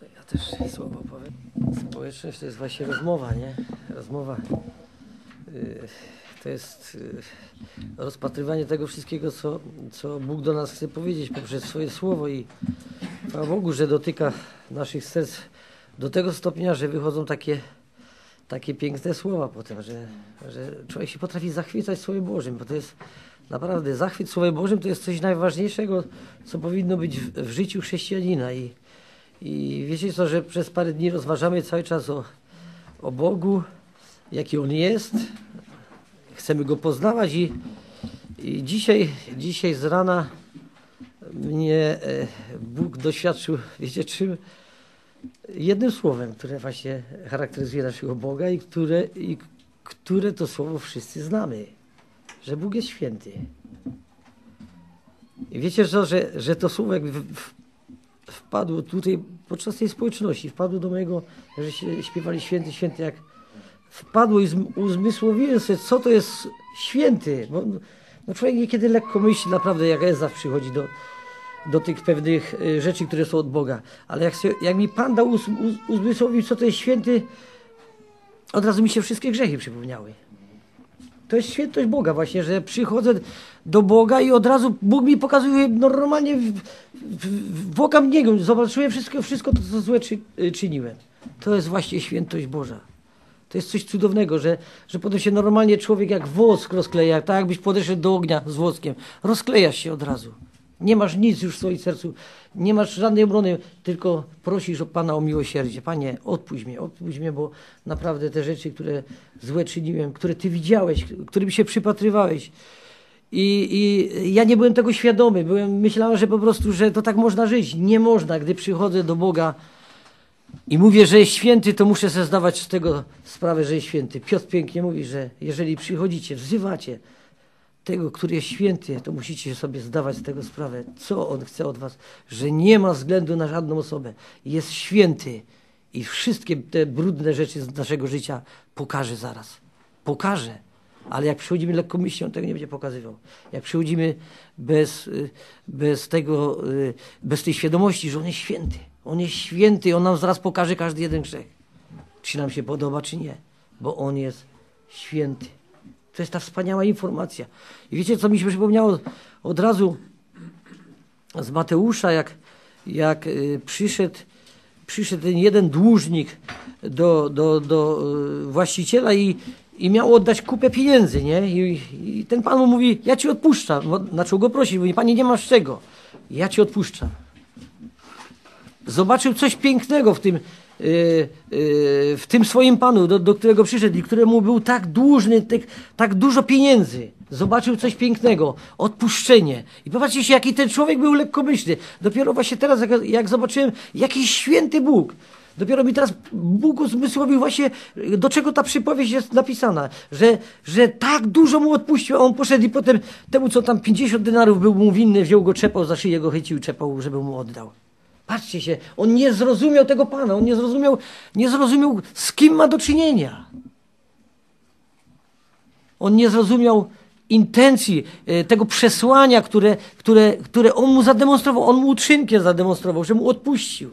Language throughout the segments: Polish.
To ja też słowo powiem. Społeczność to jest właśnie rozmowa, nie? Rozmowa. y, To jest y, rozpatrywanie tego wszystkiego, co, co Bóg do nas chce powiedzieć poprzez swoje słowo i chwała Bogu, że dotyka naszych serc do tego stopnia, że wychodzą takie, takie piękne słowa potem, że, że człowiek się potrafi zachwycać Słowem Bożym, bo to jest naprawdę zachwyt Słowem Bożym to jest coś najważniejszego, co powinno być w, w życiu chrześcijanina i, i wiecie co, że przez parę dni rozważamy cały czas o, o Bogu, jaki On jest. Chcemy Go poznawać i, i dzisiaj, dzisiaj z rana mnie e, Bóg doświadczył, wiecie czym? Jednym słowem, które właśnie charakteryzuje naszego Boga i które, i które to słowo wszyscy znamy, że Bóg jest święty. I wiecie co, że, że to słowo jakby wpadło tutaj podczas tej społeczności, wpadło do mojego, że śpiewali święty, święty, jak wpadło i zm- uzmysłowiłem sobie, co to jest święty. Bo no człowiek niekiedy lekko myśli, naprawdę jak Ezaf przychodzi do, do tych pewnych y, rzeczy, które są od Boga. Ale jak, się, jak mi Pan dał uz, uz, uzmysłowił, co to jest święty, od razu mi się wszystkie grzechy przypomniały. To jest świętość Boga właśnie, że przychodzę do Boga i od razu Bóg mi pokazuje normalnie w, w, w, oka Niego. Zobaczyłem wszystko, wszystko to, co złe czy, y, czyniłem. To jest właśnie świętość Boża. To jest coś cudownego, że, że potem się normalnie człowiek jak wosk rozkleja, tak jakbyś podeszedł do ognia z woskiem. Rozklejasz się od razu. Nie masz nic już w swoim sercu, nie masz żadnej obrony, tylko prosisz o Pana o miłosierdzie. Panie, odpuść mnie, odpuść mnie, bo naprawdę te rzeczy, które złe czyniłem, które Ty widziałeś, którym się przypatrywałeś. I, I ja nie byłem tego świadomy. Byłem, myślałem, że po prostu, że to tak można żyć. Nie można, gdy przychodzę do Boga i mówię, że jest święty, to muszę sobie zdawać z tego sprawę, że jest święty. Piotr pięknie mówi, że jeżeli przychodzicie, wzywacie tego, który jest święty, to musicie sobie zdawać z tego sprawę, co On chce od was, że nie ma względu na żadną osobę. Jest święty i wszystkie te brudne rzeczy z naszego życia pokaże zaraz. Pokaże. Ale jak przychodzimy lekkomyślnie, on tego nie będzie pokazywał. Jak przychodzimy bez, y, bez tego, y, bez tej świadomości, że on jest święty. On jest święty, on nam zaraz pokaże każdy jeden grzech. Czy nam się podoba, czy nie. Bo on jest święty. To jest ta wspaniała informacja. I wiecie, co mi się przypomniało od razu z Mateusza, jak, jak y, przyszedł, przyszedł ten jeden dłużnik do, do, do y, właściciela i, i miał oddać kupę pieniędzy, nie? I, I ten pan mu mówi, ja ci odpuszczam. Zaczął go prosić, mówi, panie, nie masz czego. Ja ci odpuszczam. Zobaczył coś pięknego w tym, w tym swoim panu, do, do którego przyszedł i któremu był tak dłużny, tak, tak dużo pieniędzy. Zobaczył coś pięknego, odpuszczenie. I popatrzcie się, jaki ten człowiek był lekkomyślny. Dopiero właśnie teraz, jak, jak zobaczyłem, jaki święty Bóg. Dopiero mi teraz Bóg uzmysłowił właśnie, do czego ta przypowieść jest napisana. Że, że tak dużo mu odpuścił, a on poszedł i potem temu, co tam 50 denarów był mu winny, wziął go, czepał za szyję, go chycił, czepał, żeby mu oddał. Patrzcie się, on nie zrozumiał tego Pana, on nie zrozumiał, nie zrozumiał z kim ma do czynienia. On nie zrozumiał intencji, e, tego przesłania, które, które, które on mu zademonstrował, on mu uczynkiem zademonstrował, że mu odpuścił.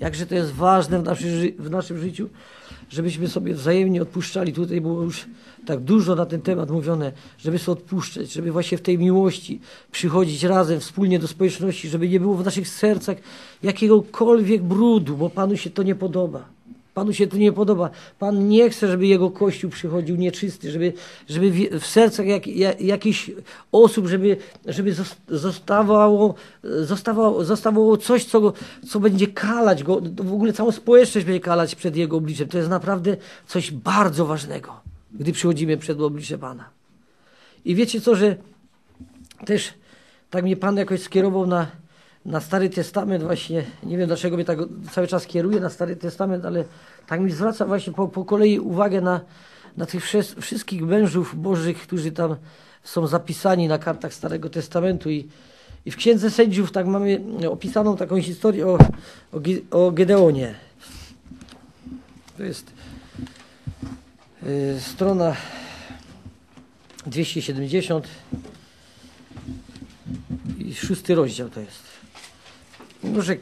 Jakże to jest ważne w naszym, ży- w naszym życiu, żebyśmy sobie wzajemnie odpuszczali. Tutaj było już tak dużo na ten temat mówione, żeby sobie odpuszczać, żeby właśnie w tej miłości przychodzić razem, wspólnie do społeczności, żeby nie było w naszych sercach jakiegokolwiek brudu, bo Panu się to nie podoba. Panu się to nie podoba. Pan nie chce, żeby jego kościół przychodził nieczysty, żeby, żeby w- sercach jak, jak, jakichś osób, żeby, żeby zos- zostawało, zostawało, zostawało coś, co, co będzie kalać go, w ogóle całą społeczność będzie kalać przed jego obliczem. To jest naprawdę coś bardzo ważnego, gdy przychodzimy przed oblicze Pana. I wiecie co, że też tak mnie Pan jakoś skierował na, na Stary Testament właśnie, nie wiem dlaczego mnie tak cały czas kieruje na Stary Testament, ale tak mi zwraca właśnie po, po kolei uwagę na, na tych wszystkich mężów bożych, którzy tam są zapisani na kartach Starego Testamentu i, i w Księdze Sędziów tak mamy opisaną taką historię o, o, o Gedeonie. To jest y, strona 270 i szósty rozdział to jest. Może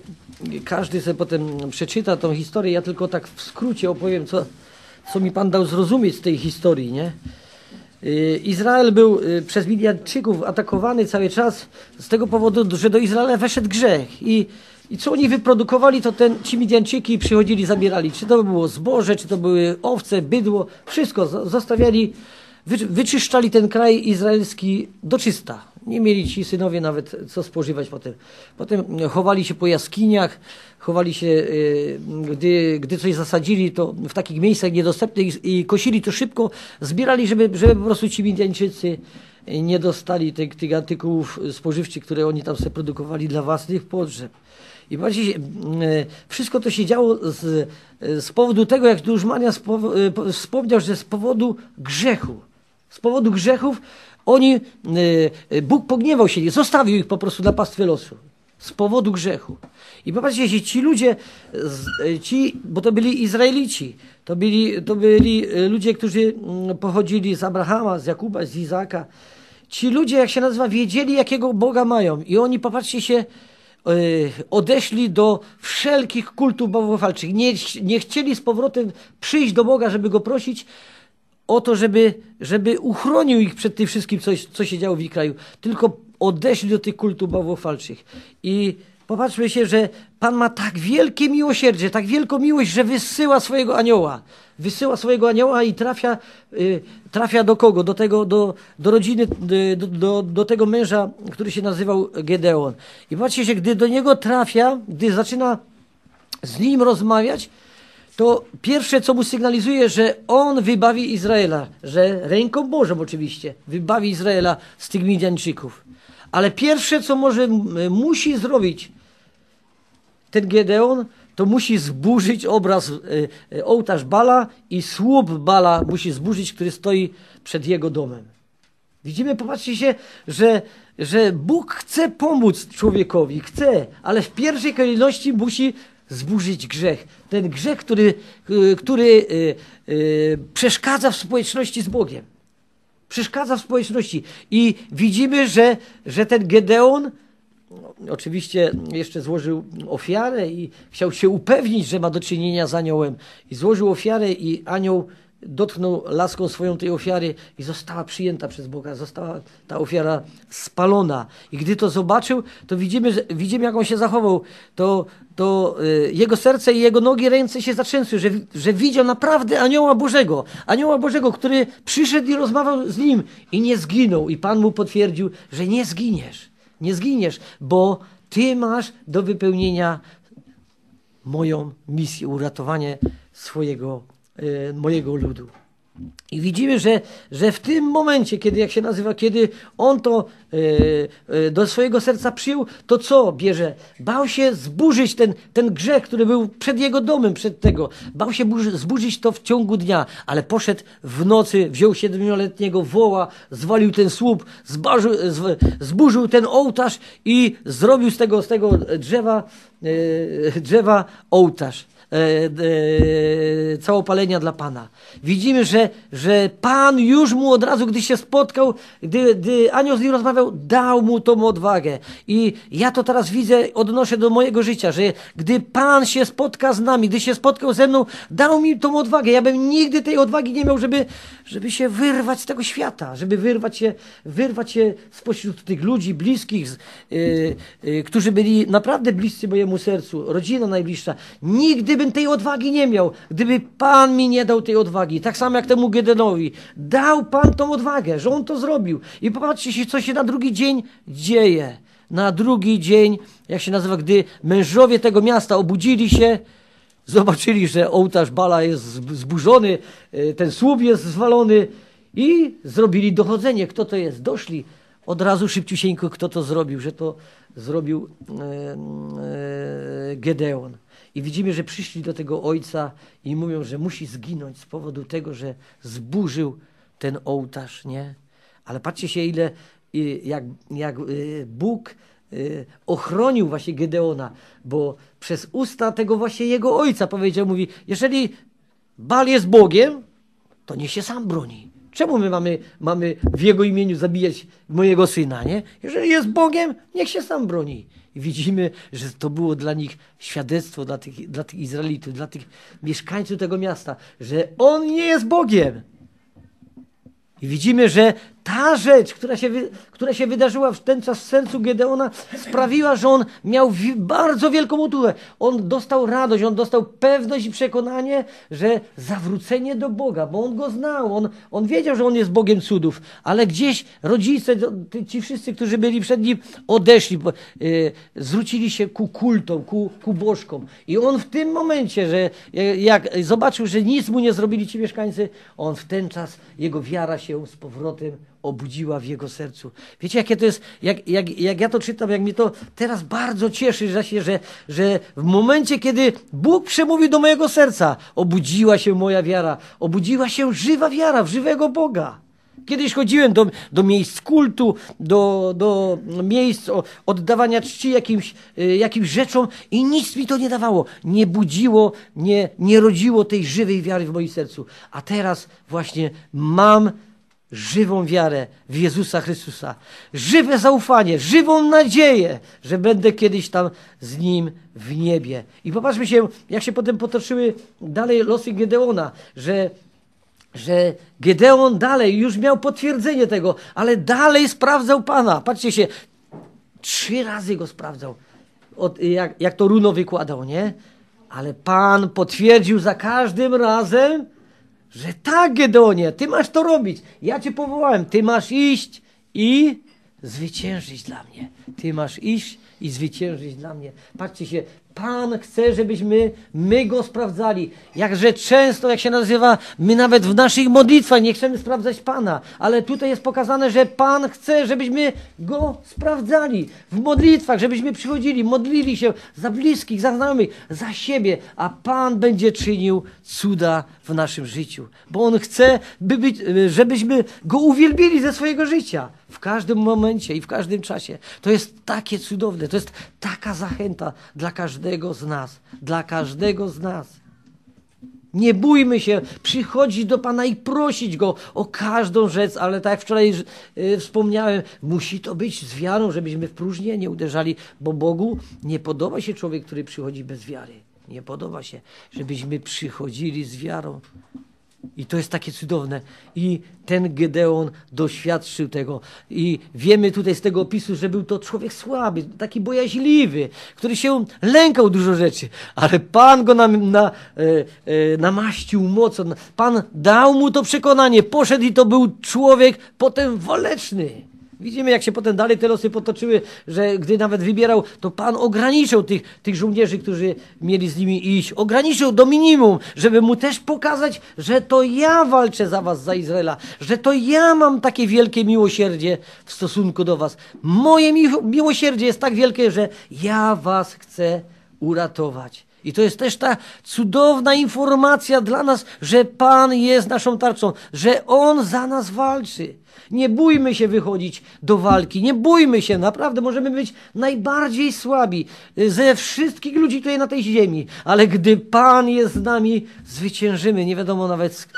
każdy sobie potem przeczyta tą historię. Ja tylko tak w skrócie opowiem, co, co mi Pan dał zrozumieć z tej historii, nie? Y, Izrael był y, przez Midianczyków atakowany cały czas z tego powodu, że do Izraela weszedł grzech. I, i co oni wyprodukowali, to ten, ci Midianczyki przychodzili, zabierali. Czy to było zboże, czy to były owce, bydło, wszystko zostawiali, wy, wyczyszczali ten kraj izraelski do czysta. Nie mieli ci synowie nawet co spożywać potem. Potem chowali się po jaskiniach, chowali się, y, gdy, gdy coś zasadzili, to w takich miejscach niedostępnych i kosili to szybko, zbierali, żeby, żeby po prostu ci Midianczycy nie dostali tych, tych artykułów spożywczych, które oni tam sobie produkowali dla własnych potrzeb. I bardziej, y, wszystko to się działo z, z powodu tego, jak Duszmania y, wspomniał, że z powodu grzechu. Z powodu grzechów oni, Bóg pogniewał się, zostawił ich po prostu na pastwę losu z powodu grzechu. I popatrzcie się, ci ludzie, e, ci, bo to byli Izraelici, to byli, to byli ludzie, którzy mm, pochodzili z Abrahama, z Jakuba, z Izaka. Ci ludzie, jak się nazywa, wiedzieli, jakiego Boga mają. I oni, popatrzcie się, odeszli do wszelkich kultów bałwochwalczych. Nie, nie chcieli z powrotem przyjść do Boga, żeby Go prosić o to, żeby, żeby uchronił ich przed tym wszystkim, co, co się działo w ich kraju. Tylko odeszli do tych kultów bałwochwalczych. I popatrzmy się, że Pan ma tak wielkie miłosierdzie, tak wielką miłość, że wysyła swojego anioła. Wysyła swojego anioła i trafia, y, trafia do kogo? Do tego, do, do rodziny, y, do, do, do tego męża, który się nazywał Gedeon. I patrzcie się, gdy do niego trafia, gdy zaczyna z nim rozmawiać, to pierwsze, co mu sygnalizuje, że on wybawi Izraela, że ręką Bożą oczywiście wybawi Izraela z tych Midianczyków. Ale pierwsze, co może, musi zrobić ten Gedeon, to musi zburzyć obraz, e, e, ołtarz Bala i słup Bala musi zburzyć, który stoi przed jego domem. Widzimy, popatrzcie się, że, że Bóg chce pomóc człowiekowi, chce, ale w pierwszej kolejności musi zburzyć grzech. Ten grzech, który, e, który przeszkadza w społeczności z Bogiem. Przeszkadza w społeczności. I widzimy, że, że ten Gedeon no, oczywiście jeszcze złożył ofiarę i chciał się upewnić, że ma do czynienia z aniołem. I złożył ofiarę i anioł dotknął laską swoją tej ofiary i została przyjęta przez Boga, została ta ofiara spalona. I gdy to zobaczył, to widzimy, że, widzimy jak on się zachował. To, to y, jego serce i jego nogi, ręce się zatrzęsły, że, że widział naprawdę anioła Bożego. Anioła Bożego, który przyszedł i rozmawiał z nim i nie zginął. I Pan mu potwierdził, że nie zginiesz. Nie zginiesz, bo ty masz do wypełnienia moją misję, uratowanie swojego mojego ludu. I widzimy, że, że w tym momencie, kiedy, jak się nazywa, kiedy on to yy, yy, do swojego serca przyjął, to co bierze? Bał się zburzyć ten, ten grzech, który był przed jego domem, przed tego. Bał się burzy, zburzyć to w ciągu dnia, ale poszedł w nocy, wziął siedmioletniego woła, zwalił ten słup, zbarzył, z, zburzył ten ołtarz i zrobił z tego, z tego drzewa, yy, drzewa ołtarz e, e, całopalenia dla Pana. Widzimy, że, Pan już mu od razu, gdy się spotkał, gdy, gdy anioł z nim rozmawiał, dał mu tą odwagę. I ja to teraz widzę, odnoszę do mojego życia, że gdy Pan się spotka z nami, gdy się spotkał ze mną, dał mi tą odwagę. Ja bym nigdy tej odwagi nie miał, żeby, żeby się wyrwać z tego świata, żeby wyrwać się, wyrwać się spośród tych ludzi bliskich, yy, yy, którzy byli naprawdę bliscy mojemu sercu, rodzina najbliższa. Nigdy bym tej odwagi nie miał, gdyby Pan mi nie dał tej odwagi. Tak samo jak temu Gedenowi. Dał Pan tą odwagę, że on to zrobił. I popatrzcie co się na drugi dzień dzieje. Na drugi dzień, jak się nazywa, gdy mężowie tego miasta obudzili się, zobaczyli, że ołtarz Bala jest zburzony, e, ten słup jest zwalony i zrobili dochodzenie, kto to jest. Doszli od razu szybciusieńko, kto to zrobił, że to zrobił e, e, Gedeon. I widzimy, że przyszli do tego ojca i mówią, że musi zginąć z powodu tego, że zburzył ten ołtarz, nie? Ale patrzcie się, ile, jak, jak y, Bóg y, ochronił właśnie Gedeona, bo przez usta tego właśnie jego ojca powiedział, mówi, jeżeli Bal jest Bogiem, to niech się sam broni. Czemu my mamy, mamy w jego imieniu zabijać mojego syna, nie? Jeżeli jest Bogiem, niech się sam broni. I widzimy, że to było dla nich świadectwo, dla tych, dla tych Izraelitów, dla tych mieszkańców tego miasta, że On nie jest Bogiem. I widzimy, że ta rzecz, która się, która się wydarzyła w ten czas w sercu Gedeona, sprawiła, że on miał bardzo wielką utuchę. On dostał radość, on dostał pewność i przekonanie, że zawrócenie do Boga, bo on go znał, on, on wiedział, że on jest Bogiem cudów, ale gdzieś rodzice, ci wszyscy, którzy byli przed nim, odeszli, yy, zwrócili się ku kultom, ku, ku bożkom. I on w tym momencie, że jak zobaczył, że nic mu nie zrobili ci mieszkańcy, on w ten czas, jego wiara się z powrotem obudziła w jego sercu. Wiecie, jakie to jest, jak, jak, jak ja to czytam, jak mnie to teraz bardzo cieszy, że, się, że, że w momencie, kiedy Bóg przemówił do mojego serca, obudziła się moja wiara, obudziła się żywa wiara w żywego Boga. Kiedyś chodziłem do, do miejsc kultu, do, do miejsc oddawania czci jakimś, y, jakimś rzeczom i nic mi to nie dawało. Nie budziło, nie, nie rodziło tej żywej wiary w moim sercu. A teraz właśnie mam żywą wiarę w Jezusa Chrystusa, żywe zaufanie, żywą nadzieję, że będę kiedyś tam z Nim w niebie. I popatrzmy się, jak się potem potoczyły dalej losy Gedeona, że, że Gedeon dalej już miał potwierdzenie tego, ale dalej sprawdzał Pana. Patrzcie się, trzy razy go sprawdzał, od, jak, jak to runo wykładał, nie? Ale Pan potwierdził za każdym razem, że tak, Gedonie, ty masz to robić. Ja cię powołałem. Ty masz iść i zwyciężyć dla mnie. Ty masz iść i zwyciężyć dla mnie. Patrzcie się, Pan chce, żebyśmy my Go sprawdzali. Jakże często, jak się nazywa, my nawet w naszych modlitwach nie chcemy sprawdzać Pana. Ale tutaj jest pokazane, że Pan chce, żebyśmy Go sprawdzali. W modlitwach, żebyśmy przychodzili, modlili się za bliskich, za znajomych, za siebie. A Pan będzie czynił cuda w naszym życiu. Bo On chce, by być, żebyśmy Go uwielbili ze swojego życia w każdym momencie i w każdym czasie. To jest takie cudowne, to jest taka zachęta dla każdego z nas, dla każdego z nas. Nie bójmy się przychodzić do Pana i prosić Go o każdą rzecz, ale tak jak wczoraj yy, wspomniałem, musi to być z wiarą, żebyśmy w próżnię nie uderzali, bo Bogu nie podoba się człowiek, który przychodzi bez wiary. Nie podoba się, żebyśmy przychodzili z wiarą. I to jest takie cudowne. I ten Gedeon doświadczył tego. I wiemy tutaj z tego opisu, że był to człowiek słaby, taki bojaźliwy, który się lękał dużo rzeczy. Ale Pan go nam, na, e, e, namaścił mocą. Pan dał mu to przekonanie. Poszedł i to był człowiek potem waleczny. Widzimy, jak się potem dalej te losy potoczyły, że gdy nawet wybierał, to Pan ograniczył tych, tych żołnierzy, którzy mieli z nimi iść. Ograniczył do minimum, żeby mu też pokazać, że to ja walczę za was, za Izraela, że to ja mam takie wielkie miłosierdzie w stosunku do was. Moje miłosierdzie jest tak wielkie, że ja was chcę uratować. I to jest też ta cudowna informacja dla nas, że Pan jest naszą tarczą, że On za nas walczy. Nie bójmy się wychodzić do walki, nie bójmy się, naprawdę możemy być najbardziej słabi ze wszystkich ludzi tutaj na tej ziemi, ale gdy Pan jest z nami, zwyciężymy. Nie wiadomo nawet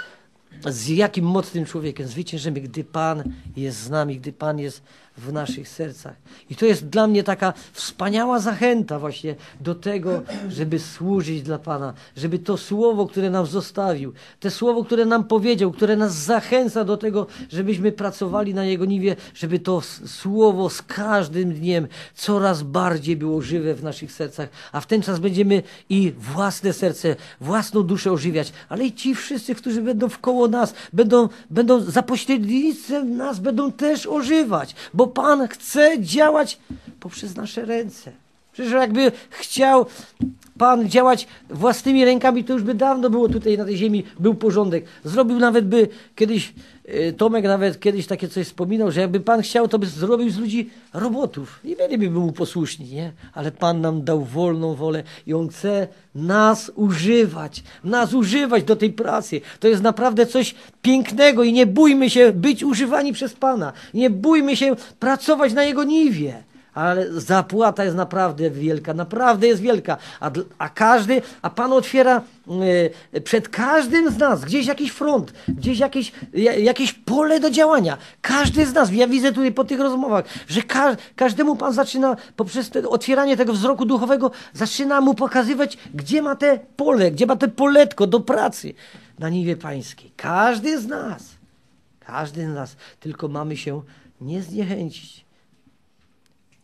z, jakim mocnym człowiekiem? Zwyciężymy, gdy Pan jest z nami, gdy Pan jest w naszych sercach. I to jest dla mnie taka wspaniała zachęta właśnie do tego, żeby służyć dla Pana, żeby to słowo, które nam zostawił, te słowo, które nam powiedział, które nas zachęca do tego, żebyśmy pracowali na Jego niwie, żeby to słowo z każdym dniem coraz bardziej było żywe w naszych sercach, a w ten czas będziemy i własne serce, własną duszę ożywiać, ale i ci wszyscy, którzy będą wkoło nas, będą, będą za pośrednictwem nas, będą też ożywać, bo Pan chce działać poprzez nasze ręce. Przecież jakby chciał Pan działać własnymi rękami, to już by dawno było tutaj na tej ziemi, był porządek. Zrobił nawet by kiedyś, e, Tomek nawet kiedyś takie coś wspominał, że jakby Pan chciał, to by zrobił z ludzi robotów. Nie byliby mu posłuszni, nie? Ale Pan nam dał wolną wolę i On chce nas używać, nas używać do tej pracy. To jest naprawdę coś pięknego i nie bójmy się być używani przez Pana. Nie bójmy się pracować na Jego niwie. Ale zapłata jest naprawdę wielka, naprawdę jest wielka. A, a każdy, a Pan otwiera e, przed każdym z nas gdzieś jakiś front, gdzieś jakieś, ja, jakieś pole do działania. Każdy z nas, ja widzę tutaj po tych rozmowach, że ka każdemu Pan zaczyna poprzez te otwieranie tego wzroku duchowego, zaczyna mu pokazywać, gdzie ma te pole, gdzie ma te poletko do pracy na niwie pańskiej. Każdy z nas, każdy z nas, tylko mamy się nie zniechęcić.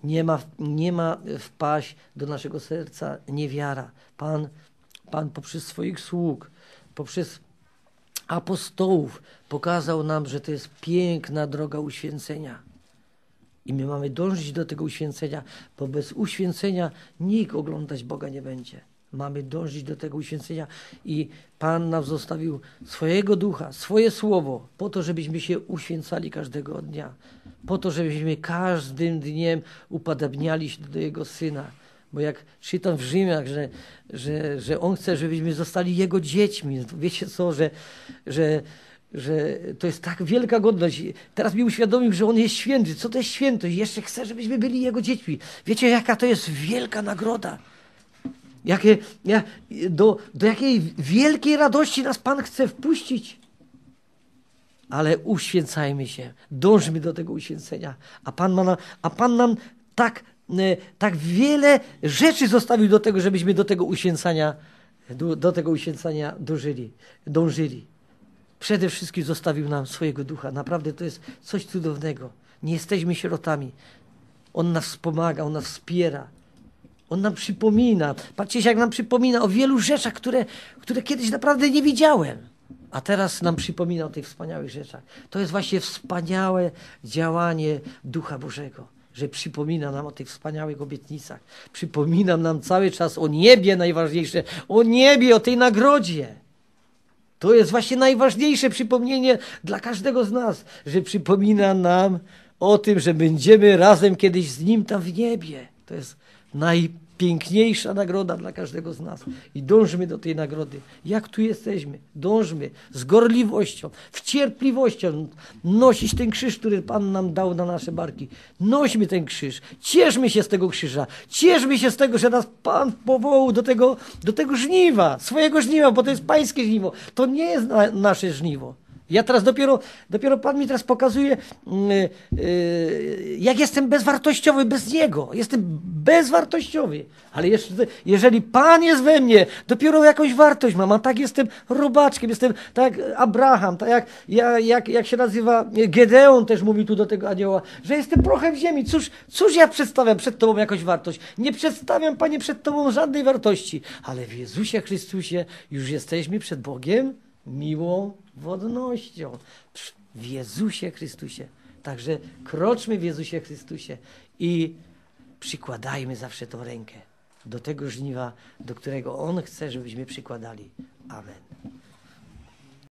Nie ma, nie ma wpaść do naszego serca niewiara. Pan, Pan poprzez swoich sług, poprzez apostołów pokazał nam, że to jest piękna droga uświęcenia. I my mamy dążyć do tego uświęcenia, bo bez uświęcenia nikt oglądać Boga nie będzie. Mamy dążyć do tego uświęcenia i Pan nam zostawił swojego ducha, swoje słowo, po to, żebyśmy się uświęcali każdego dnia, po to, żebyśmy każdym dniem upadabniali się do Jego Syna. Bo jak czytam w Rzymiach, że, że, że On chce, żebyśmy zostali Jego dziećmi, to wiecie co, że, że, że to jest tak wielka godność. Teraz mi uświadomił, że On jest święty. Co to jest świętość? Jeszcze chce, żebyśmy byli Jego dziećmi. Wiecie, jaka to jest wielka nagroda? Jakie, ja, do, do jakiej wielkiej radości nas Pan chce wpuścić. Ale uświęcajmy się, dążmy do tego uświęcenia. A Pan, ma na, a Pan nam tak, e, tak wiele rzeczy zostawił do tego, żebyśmy do tego uświęcania, do, do tego uświęcania dążyli, dążyli. Przede wszystkim zostawił nam swojego ducha. Naprawdę to jest coś cudownego. Nie jesteśmy sierotami. On nas wspomaga, on nas wspiera. On nam przypomina. Patrzcie, jak nam przypomina o wielu rzeczach, które, które kiedyś naprawdę nie widziałem. A teraz nam przypomina o tych wspaniałych rzeczach. To jest właśnie wspaniałe działanie Ducha Bożego, że przypomina nam o tych wspaniałych obietnicach. Przypomina nam cały czas o niebie najważniejsze, o niebie, o tej nagrodzie. To jest właśnie najważniejsze przypomnienie dla każdego z nas, że przypomina nam o tym, że będziemy razem kiedyś z Nim tam w niebie. To jest najpiękniejsza nagroda dla każdego z nas. I dążmy do tej nagrody. Jak tu jesteśmy? Dążmy z gorliwością, w cierpliwością nosić ten krzyż, który Pan nam dał na nasze barki. Nośmy ten krzyż. Cieszmy się z tego krzyża. Cieszmy się z tego, że nas Pan powołał do tego, do tego żniwa, swojego żniwa, bo to jest Pańskie żniwo. To nie jest na, nasze żniwo. Ja teraz dopiero, dopiero Pan mi teraz pokazuje, yy, yy, jak jestem bezwartościowy bez Niego. Jestem bezwartościowy. Ale jeszcze, jeżeli Pan jest we mnie, dopiero jakąś wartość mam. A tak jestem robaczkiem, jestem tak jak Abraham, tak jak, jak, jak, jak się nazywa Gedeon też mówi tu do tego anioła, że jestem prochem ziemi. Cóż, cóż ja przedstawiam przed Tobą jakąś wartość? Nie przedstawiam, Panie, przed Tobą żadnej wartości. Ale w Jezusie Chrystusie już jesteśmy przed Bogiem miłą wodnością. W Jezusie Chrystusie. Także kroczmy w Jezusie Chrystusie i przykładajmy zawsze tą rękę do tego żniwa, do którego On chce, żebyśmy przykładali. Amen.